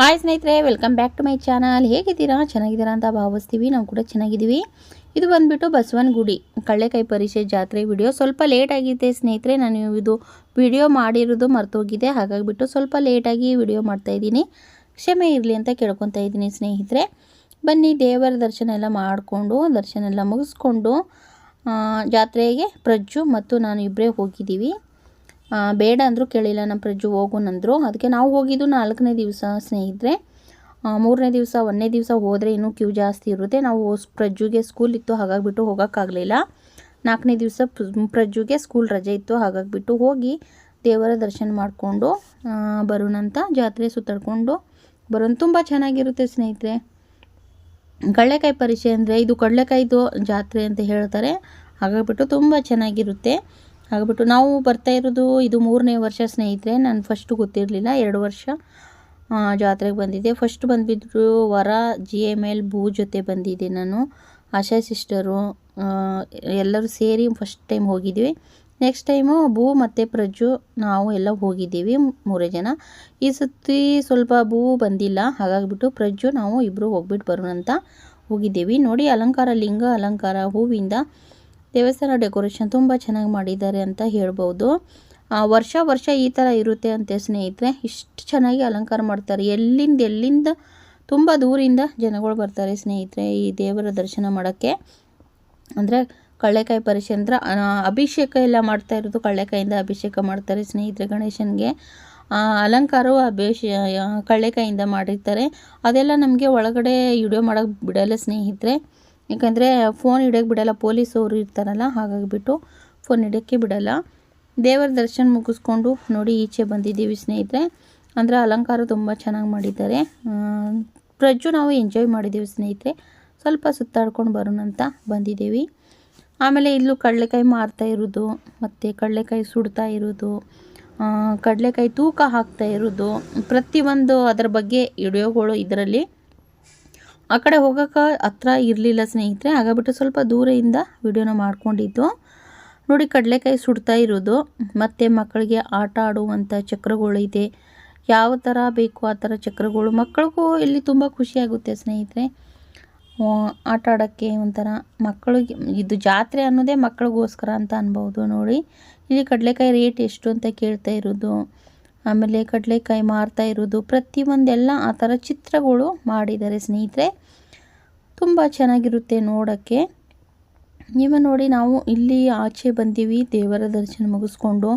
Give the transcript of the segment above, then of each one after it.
Hi ಸ್ನೇಹಿತರೆ welcome back to my channel ಹೇಗಿದ್ದೀರಾ? ಚೆನ್ನಾಗಿದ್ದೀರಾ ಅಂತ ಭಾವಿಸ್ತೀವಿ. ನಾವು ಕೂಡ ಚೆನ್ನಾಗಿದ್ದೀವಿ. ಇದು ಬಂದುಬಿಟ್ಟು ಬಸವನಗುಡಿ, ಕಳ್ಳೆಕಾಯಿ ಪರಿಷೆ ಜಾತ್ರೆ ವಿಡಿಯೋ ಸ್ವಲ್ಪ ಲೇಟ್ ಆಗಿದೆ ಸ್ನೇಹಿತರೆ, ನಾನು ಇದು ವಿಡಿಯೋ ಮಾಡಿರೋದು ಮರ್ತೋಗಿದೆ. ಹಾಗಾಗಿಬಿಟ್ಟು ಸ್ವಲ್ಪ ಲೇಟಾಗಿ ವಿಡಿಯೋ ಮಾಡ್ತಾ ಇದ್ದೀನಿ. ಕ್ಷಮೆ ಇರಲಿ ಅಂತ ಕೇಳ್ಕೊತಾ ಇದ್ದೀನಿ ಸ್ನೇಹಿತರೆ. ಬನ್ನಿ, ದೇವರ ದರ್ಶನ ಎಲ್ಲ ಮಾಡಿಕೊಂಡು, ದರ್ಶನ ಎಲ್ಲ ಮುಗಿಸ್ಕೊಂಡು ಜಾತ್ರೆಗೆ ಪ್ರಜ್ಜು ಮತ್ತು ನಾನು ಇಬ್ಬರೇ ಹೋಗಿದ್ದೀವಿ. ಬೇಡ ಅಂದರೂ ಕೇಳಿಲ್ಲ, ನಮ್ಮ ಪ್ರಜ್ಜು ಹೋಗೋನಂದರು ಅದಕ್ಕೆ ನಾವು ಹೋಗಿದ್ದು ನಾಲ್ಕನೇ ದಿವಸ ಸ್ನೇಹಿತರೆ. ಮೂರನೇ ದಿವಸ, ಒಂದನೇ ದಿವಸ ಹೋದರೆ ಇನ್ನೂ ಕ್ಯೂ ಜಾಸ್ತಿ ಇರುತ್ತೆ. ನಾವು ಪ್ರಜ್ಜುಗೆ ಸ್ಕೂಲ್ ಇತ್ತು, ಹಾಗಾಗಿಬಿಟ್ಟು ಹೋಗೋಕ್ಕಾಗಲಿಲ್ಲ. ನಾಲ್ಕನೇ ದಿವಸ ಪ್ರಜ್ಜುಗೆ ಸ್ಕೂಲ್ ರಜೆ ಇತ್ತು, ಹಾಗಾಗಿಬಿಟ್ಟು ಹೋಗಿ ದೇವರ ದರ್ಶನ ಮಾಡಿಕೊಂಡು ಬರೋಣಂತ ಜಾತ್ರೆ ಸುತ್ತಾಡ್ಕೊಂಡು ಬರೋಣ ತುಂಬ ಚೆನ್ನಾಗಿರುತ್ತೆ ಸ್ನೇಹಿತರೆ. ಕಡಲೆಕಾಯಿ ಪರಿಚಯ ಅಂದರೆ ಇದು ಕಡಲೆಕಾಯಿದು ಜಾತ್ರೆ ಅಂತ ಹೇಳ್ತಾರೆ. ಹಾಗಾಗಿಬಿಟ್ಟು ತುಂಬ ಚೆನ್ನಾಗಿರುತ್ತೆ. ಹಾಗಾಗ್ಬಿಟ್ಟು ನಾವು ಬರ್ತಾ ಇರೋದು ಇದು ಮೂರನೇ ವರ್ಷ ಸ್ನೇಹಿತರೆ, ನಾನು ಫಸ್ಟು ಗೊತ್ತಿರಲಿಲ್ಲ, ಎರಡು ವರ್ಷ ಜಾತ್ರೆಗೆ ಬಂದಿದ್ದೆ. ಫಸ್ಟ್ ಬಂದುಬಿಟ್ಟು ವರ ಜಿ ಎಂ ಎಲ್ ಭೂ ಜೊತೆ ಬಂದಿದ್ದೆ ನಾನು, ಆಶಾ ಸಿಸ್ಟರು ಎಲ್ಲರೂ ಸೇರಿ ಫಸ್ಟ್ ಟೈಮ್ ಹೋಗಿದ್ವಿ. ನೆಕ್ಸ್ಟ್ ಟೈಮು ಭೂ ಮತ್ತು ಪ್ರಜ್ಜು, ನಾವು ಎಲ್ಲ ಹೋಗಿದ್ದೀವಿ ಮೂರೇ ಜನ. ಈ ಸುತ್ತಿ ಸ್ವಲ್ಪ ಭೂ ಬಂದಿಲ್ಲ, ಹಾಗಾಗಿಬಿಟ್ಟು ಪ್ರಜ್ಜು, ನಾವು ಇಬ್ಬರು ಹೋಗ್ಬಿಟ್ಟು ಬರೋಣ ಅಂತ ಹೋಗಿದ್ದೀವಿ. ನೋಡಿ ಅಲಂಕಾರ, ಲಿಂಗ ಅಲಂಕಾರ, ಹೂವಿಂದ ದೇವಸ್ಥಾನ ಡೆಕೋರೇಷನ್ ತುಂಬ ಚೆನ್ನಾಗಿ ಮಾಡಿದ್ದಾರೆ ಅಂತ ಹೇಳ್ಬೋದು. ವರ್ಷ ವರ್ಷ ಈ ಥರ ಇರುತ್ತೆ ಅಂತೆ ಸ್ನೇಹಿತರೆ. ಇಷ್ಟು ಚೆನ್ನಾಗಿ ಅಲಂಕಾರ ಮಾಡ್ತಾರೆ. ಎಲ್ಲಿಂದ ಎಲ್ಲಿಂದ ತುಂಬ ದೂರಿಂದ ಜನಗಳು ಬರ್ತಾರೆ ಸ್ನೇಹಿತರೆ ಈ ದೇವರ ದರ್ಶನ ಮಾಡೋಕ್ಕೆ. ಅಂದರೆ ಕಳ್ಳೆಕಾಯಿ ಪರಿಷೆ ಅಂದ್ರೆ ಅಭಿಷೇಕ ಎಲ್ಲ ಮಾಡ್ತಾ ಇರೋದು ಕಳ್ಳೆಕಾಯಿಂದ ಅಭಿಷೇಕ ಮಾಡ್ತಾರೆ ಸ್ನೇಹಿತರೆ ಗಣೇಶನಿಗೆ. ಅಲಂಕಾರವು ಅಭಿಷೇ ಕಳ್ಳೆಕಾಯಿಂದ ಮಾಡಿರ್ತಾರೆ. ಅದೆಲ್ಲ ನಮಗೆ ಒಳಗಡೆ ವಿಡಿಯೋ ಮಾಡೋಕ್ಕೆ ಬಿಡಲ್ಲ ಸ್ನೇಹಿತರೆ. ಯಾಕಂದರೆ ಫೋನ್ ಹಿಡಿಯೋಕ್ಕೆ ಬಿಡಲ್ಲ, ಪೊಲೀಸವರು ಇರ್ತಾರಲ್ಲ ಹಾಗಾಗಿಬಿಟ್ಟು ಫೋನ್ ಹಿಡಿಯೋಕ್ಕೆ ಬಿಡೋಲ್ಲ. ದೇವರ ದರ್ಶನ ಮುಗಿಸ್ಕೊಂಡು ನೋಡಿ ಈಚೆ ಬಂದಿದ್ದೀವಿ ಸ್ನೇಹಿತರೆ. ಅಂದರೆ ಅಲಂಕಾರ ತುಂಬ ಚೆನ್ನಾಗಿ ಮಾಡಿದ್ದಾರೆ. ಪ್ರಜ್ಜು ನಾವು ಎಂಜಾಯ್ ಮಾಡಿದ್ದೀವಿ ಸ್ನೇಹಿತರೆ. ಸ್ವಲ್ಪ ಸುತ್ತಾಡ್ಕೊಂಡು ಬರೋಣ ಅಂತ ಬಂದಿದ್ದೀವಿ. ಆಮೇಲೆ ಇಲ್ಲೂ ಕಡಲೆಕಾಯಿ ಮಾರ್ತಾ ಇರೋದು, ಮತ್ತು ಕಡಲೆಕಾಯಿ ಸುಡ್ತಾ ಇರೋದು ಕಡಲೆಕಾಯಿ ತೂಕ ಹಾಕ್ತಾ ಇರೋದು, ಪ್ರತಿಯೊಂದು ಅದರ ಬಗ್ಗೆ ವಿಡಿಯೋಗಳು ಇದರಲ್ಲಿ ಆ ಕಡೆ ಹೋಗೋಕೆ ಹತ್ರ ಇರಲಿಲ್ಲ ಸ್ನೇಹಿತರೆ ಆಗಬಿಟ್ಟು ಸ್ವಲ್ಪ ದೂರದಿಂದ ವಿಡಿಯೋನ ಮಾಡ್ಕೊಂಡಿದ್ದು. ನೋಡಿ, ಕಡಲೆಕಾಯಿ ಸುಡ್ತಾ ಇರೋದು. ಮತ್ತು ಮಕ್ಕಳಿಗೆ ಆಟ ಆಡುವಂಥ ಚಕ್ರಗಳಿದೆ ಯಾವ ಥರ ಬೇಕು ಆ ಥರ ಚಕ್ರಗಳು ಮಕ್ಕಳಿಗೂ ಇಲ್ಲಿ ತುಂಬ ಖುಷಿಯಾಗುತ್ತೆ ಸ್ನೇಹಿತರೆ. ಆಟ ಆಡೋಕ್ಕೆ ಒಂಥರ ಮಕ್ಕಳಿಗೆ, ಇದು ಜಾತ್ರೆ ಅನ್ನೋದೇ ಮಕ್ಕಳಿಗೋಸ್ಕರ ಅಂತ ಅನ್ಬೋದು. ನೋಡಿ, ಇಲ್ಲಿ ಕಡಲೆಕಾಯಿ ರೇಟ್ ಎಷ್ಟು ಅಂತ ಕೇಳ್ತಾ ಇರೋದು. ಆಮೇಲೆ ಕಡಲೆಕಾಯಿ ಮಾರ್ತಾ ಇರೋದು ಪ್ರತಿಯೊಂದೆಲ್ಲ ಆ ಥರ ಚಿತ್ರಗಳು ಮಾಡಿದ್ದಾರೆ ಸ್ನೇಹಿತರೆ. ತುಂಬ ಚೆನ್ನಾಗಿರುತ್ತೆ ನೋಡೋಕ್ಕೆ. ನೀವು ನೋಡಿ, ನಾವು ಇಲ್ಲಿ ಆಚೆ ಬಂದೀವಿ, ದೇವರ ದರ್ಶನ ಮುಗಿಸ್ಕೊಂಡು.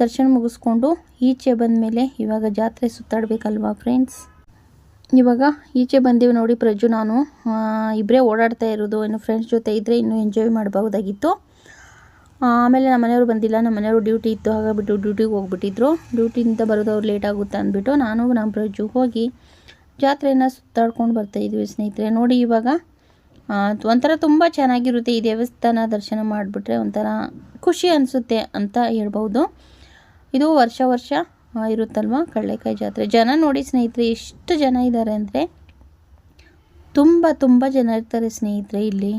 ದರ್ಶನ ಮುಗಿಸ್ಕೊಂಡು ಈಚೆ ಬಂದ ಮೇಲೆ ಇವಾಗ ಜಾತ್ರೆ ಸುತ್ತಾಡಬೇಕಲ್ವಾ ಫ್ರೆಂಡ್ಸ್ ಇವಾಗ ಈಚೆ ಬಂದೀವಿ ನೋಡಿ ಪ್ರಜು ನಾನು. ಇಬ್ಬರೇ ಓಡಾಡ್ತಾ ಇರೋದು ಇನ್ನು ಫ್ರೆಂಡ್ಸ್ ಜೊತೆ ಇದ್ದರೆ ಇನ್ನೂ ಎಂಜಾಯ್ ಮಾಡಬಹುದಾಗಿತ್ತು. ಆಮೇಲೆ ನಮ್ಮ ಮನೆಯವರು ಬಂದಿಲ್ಲ ನಮ್ಮ ಮನೆಯವರು ಡ್ಯೂಟಿ ಇತ್ತು, ಹಾಗಾಗ್ಬಿಟ್ಟು ಡ್ಯೂಟಿಗೆ ಹೋಗ್ಬಿಟ್ಟಿದ್ರು. ಡ್ಯೂಟಿಯಿಂದ ಬರೋದು ಅವ್ರು ಲೇಟ್ ಆಗುತ್ತೆ ಅಂದ್ಬಿಟ್ಟು ನಾನು ನಮ್ಮ ಪ್ರಜ್ಜು ಹೋಗಿ ಜಾತ್ರೆಯನ್ನು ಸುತ್ತಾಡ್ಕೊಂಡು ಬರ್ತಾಯಿದ್ವಿ ಸ್ನೇಹಿತರೆ. ನೋಡಿ ಇವಾಗ ಒಂಥರ ತುಂಬ ಚೆನ್ನಾಗಿರುತ್ತೆ ಈ ದೇವಸ್ಥಾನ ದರ್ಶನ ಮಾಡಿಬಿಟ್ರೆ ಒಂಥರ ಖುಷಿ ಅನಿಸುತ್ತೆ ಅಂತ ಹೇಳ್ಬೋದು. ಇದು ವರ್ಷ ವರ್ಷ ಇರುತ್ತಲ್ವ ಕಡಲೆಕಾಯಿ ಜಾತ್ರೆ. ಜನ ನೋಡಿ ಸ್ನೇಹಿತರೆ, ಎಷ್ಟು ಜನ ಇದ್ದಾರೆ ಅಂದರೆ ತುಂಬ ತುಂಬ ಜನ ಇರ್ತಾರೆ ಸ್ನೇಹಿತರೆ ಇಲ್ಲಿ.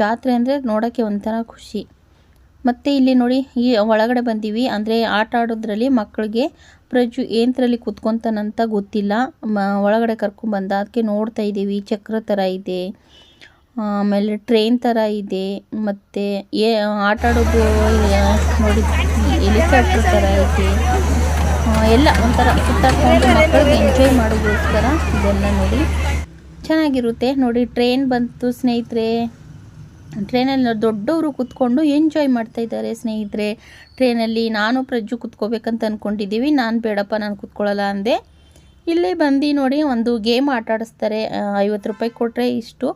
ಜಾತ್ರೆ ಅಂದರೆ ನೋಡೋಕ್ಕೆ ಒಂಥರ ಖುಷಿ. ಮತ್ತು ಇಲ್ಲಿ ನೋಡಿ, ಈ ಒಳಗಡೆ ಬಂದೀವಿ. ಅಂದರೆ ಆಟ ಆಡೋದ್ರಲ್ಲಿ ಮಕ್ಕಳಿಗೆ ಪ್ರಜು ಏನರಲ್ಲಿ ಕುತ್ಕೊತಾನಂತ ಗೊತ್ತಿಲ್ಲ. ಮ, ಒಳಗಡೆ ಕರ್ಕೊಂಬಂದ ಅದಕ್ಕೆ ನೋಡ್ತಾ ಇದ್ದೀವಿ. ಚಕ್ರ ಥರ ಇದೆ. ಆಮೇಲೆ ಟ್ರೈನ್ ಥರ ಇದೆ. ಮತ್ತು ಏ, ಆಟ ಆಡೋದು ನೋಡಿ, ಹೆಲಿಕಾಪ್ಟರ್ ಥರ ಇದೆ. ಎಲ್ಲ ಒಂಥರ ಸುತ್ತಾಡ್ಕೊಂಡು ಮಕ್ಕಳಿಗೆ ಎಂಜಾಯ್ ಮಾಡೋದಕ್ಕೋಸ್ಕರ ಇದೆಲ್ಲ ನೋಡಿ. ಚೆನ್ನಾಗಿರುತ್ತೆ. ನೋಡಿ, ಟ್ರೈನ್ ಬಂತು ಸ್ನೇಹಿತರೆ. ಟ್ರೈನಲ್ಲಿ ದೊಡ್ಡವರು ಕೂತ್ಕೊಂಡು ಎಂಜಾಯ್ ಮಾಡ್ತಾ ಇದ್ದಾರೆ ಸ್ನೇಹಿತರೆ. ಟ್ರೈನಲ್ಲಿ ನಾನು ಪ್ರಜ್ಜು ಕೂತ್ಕೋಬೇಕಂತ ಅಂದ್ಕೊಂಡಿದ್ದೀವಿ ನಾನು ಬೇಡಪ್ಪ, ನಾನು ಕೂತ್ಕೊಳ್ಳಲ್ಲ ಅಂದೆ. ಇಲ್ಲೇ ಬಂದು ನೋಡಿ ಒಂದು ಗೇಮ್ ಆಟ ಆಡಿಸ್ತಾರೆ ಐವತ್ತು ರೂಪಾಯಿ ಕೊಟ್ಟರೆ ಇಷ್ಟು.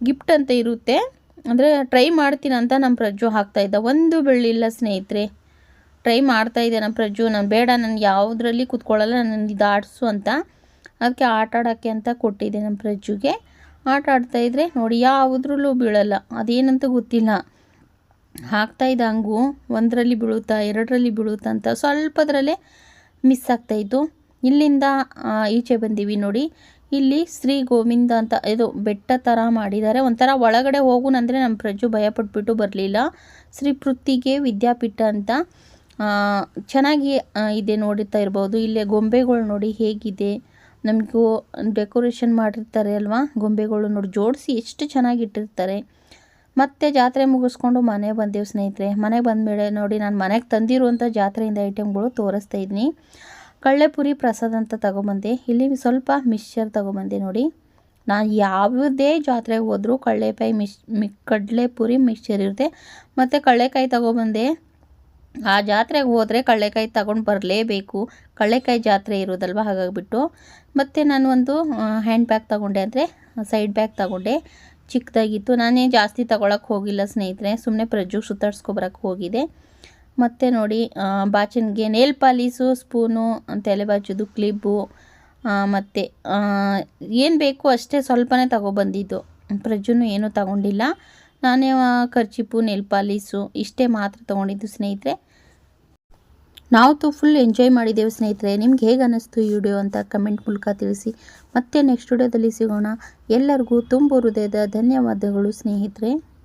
ಗಿಫ್ಟ್ ಅಂತ ಇರುತ್ತೆ. ಅಂದರೆ ಟ್ರೈ ಮಾಡ್ತೀನಿ ಅಂತ ನಮ್ಮ ಪ್ರಜ್ಜು ಹಾಕ್ತಾ ಒಂದು ಬೆಳ್ಳಿಲ್ಲ ಸ್ನೇಹಿತರೆ. ಟ್ರೈ ಮಾಡ್ತಾ ಇದ್ದೆ ನಮ್ಮ ಪ್ರಜ್ಜು. ನಾನು ಬೇಡ, ನಾನು ಯಾವುದರಲ್ಲಿ ಕೂತ್ಕೊಳ್ಳಲ್ಲ, ನಾನು ಇದು ಆಡಿಸು ಅಂತ. ಅದಕ್ಕೆ ಆಟ ಆಡೋಕ್ಕೆ ಅಂತ ಕೊಟ್ಟಿದ್ದೆ ನಮ್ಮ ಪ್ರಜ್ಜುಗೆ. ಆಟ ಆಡ್ತಾ ಇದ್ರೆ ನೋಡಿ ಯಾವುದ್ರಲ್ಲೂ ಬೀಳಲ್ಲ. ಅದೇನಂತ ಗೊತ್ತಿಲ್ಲ. ಹಾಕ್ತಾ ಇದ್ದ ಹಂಗು ಒಂದರಲ್ಲಿ ಬೀಳುತ್ತಾ, ಎರಡರಲ್ಲಿ ಬೀಳುತ್ತಾ ಅಂತ ಸ್ವಲ್ಪದ್ರಲ್ಲೇ ಮಿಸ್ ಆಗ್ತಾಯಿತ್ತು ಇಲ್ಲಿಂದ ಈಚೆ ಬಂದೀವಿ ನೋಡಿ. ಇಲ್ಲಿ ಶ್ರೀ ಗೋವಿಂದ ಅಂತ ಇದು ಬೆಟ್ಟ ಥರ ಮಾಡಿದ್ದಾರೆ. ಒಂಥರ ಒಳಗಡೆ ಹೋಗುನಂದರೆ ನಮ್ಮ ಪ್ರಜ್ಜು ಭಯಪಟ್ಬಿಟ್ಟು ಬರಲಿಲ್ಲ. ಶ್ರೀ ಪೃಥ್ವಿಗೆ ವಿದ್ಯಾಪೀಠ ಅಂತ ಚೆನ್ನಾಗಿ ಇದೆ ನೋಡುತ್ತಾ ಇರ್ಬೋದು. ಇಲ್ಲೇ ಗೊಂಬೆಗಳು ನೋಡಿ ಹೇಗಿದೆ. ನಮಗೂ ಡೆಕೋರೇಷನ್ ಮಾಡಿರ್ತಾರೆ ಅಲ್ವಾ? ಗೊಂಬೆಗಳು ನೋಡಿ ಜೋಡಿಸಿ ಎಷ್ಟು ಚೆನ್ನಾಗಿ ಇಟ್ಟಿರ್ತಾರೆ. ಮತ್ತೆ ಜಾತ್ರೆ ಮುಗಿಸ್ಕೊಂಡು ಮನೆ ಬಂದೇವು ಸ್ನೇಹಿತರೆ. ಮನೆಗೆ ಬಂದಮೇಲೆ ನೋಡಿ ನಾನು ಮನೆಗೆ ತಂದಿರುವಂಥ ಜಾತ್ರೆಯಿಂದ ಐಟಮ್ಗಳು ತೋರಿಸ್ತಾ ಇದ್ದೀನಿ ಕಳ್ಳೆಪುರಿ ಪ್ರಸಾದ ಅಂತ ತಗೊಂಬಂದೆ. ಇಲ್ಲಿ ಸ್ವಲ್ಪ ಮಿಕ್ಸ್ಚರ್ ತಗೊಂಬಂದೆ ನೋಡಿ. ನಾನು ಯಾವುದೇ ಜಾತ್ರೆಗೆ ಹೋದರೂ ಕಡಲೆಕಾಯಿ ಮಿಶ್ ಮಿ ಕಡಲೆಪುರಿ ಮಿಕ್ಸ್ಚರ್ ಇರುತ್ತೆ. ಮತ್ತು ಕಡಲೆಕಾಯಿ ತಗೊಬಂದೆ. ಆ ಜಾತ್ರೆಗೆ ಹೋದರೆ ಕಡಲೆಕಾಯಿ ತಗೊಂಡು ಬರಲೇಬೇಕು. ಕಡಲೆಕಾಯಿ ಜಾತ್ರೆ ಇರೋದಲ್ವ? ಹಾಗಾಗಿಬಿಟ್ಟು ಮತ್ತು ನಾನು ಒಂದು ಹ್ಯಾಂಡ್ ಬ್ಯಾಗ್ ತಗೊಂಡೆ ಅಂದರೆ ಸೈಡ್ ಬ್ಯಾಗ್ ತಗೊಂಡೆ. ಚಿಕ್ಕದಾಗಿತ್ತು. ನಾನೇ ಜಾಸ್ತಿ ತಗೊಳಕ್ಕೆ ಹೋಗಿಲ್ಲ ಸ್ನೇಹಿತರೆ. ಸುಮ್ಮನೆ ಪ್ರಜ್ಜುಗೆ ಸುತ್ತಾಡ್ಸ್ಕೊಬರಕ್ಕೆ ಹೋಗಿದೆ. ಮತ್ತು ನೋಡಿ ಬಾಚನ್ಗೆ ನೇಲ್ ಪಾಲೀಸು ಸ್ಪೂನು ತಲೆ ಬಾಚೋದು ಕ್ಲಿಬ್ಬು ಮತ್ತು ಏನು ಬೇಕು ಅಷ್ಟೇ ಸ್ವಲ್ಪನೇ ತಗೊಬಂದಿದ್ದು. ಪ್ರಜ್ಜುನು ಏನೂ ತಗೊಂಡಿಲ್ಲ. ನಾನೇ ಖರ್ಚಿಪು ನೆಲ್ಪಾಲೀಸು ಇಷ್ಟೇ ಮಾತ್ರ ತೊಗೊಂಡಿದ್ದು ಸ್ನೇಹಿತರೆ. ನಾವು ಫುಲ್ ಎಂಜಾಯ್ ಮಾಡಿದ್ದೇವೆ ಸ್ನೇಹಿತರೆ. ನಿಮ್ಗೆ ಹೇಗೆ ಅನ್ನಿಸ್ತು ಈ ವಿಡಿಯೋ ಅಂತ ಕಮೆಂಟ್ ಮೂಲಕ ತಿಳಿಸಿ. ಮತ್ತೆ ನೆಕ್ಸ್ಟ್ ವಿಡಿಯೋದಲ್ಲಿ ಸಿಗೋಣ. ಎಲ್ಲರಿಗೂ ತುಂಬ ಹೃದಯದ ಧನ್ಯವಾದಗಳು ಸ್ನೇಹಿತರೆ.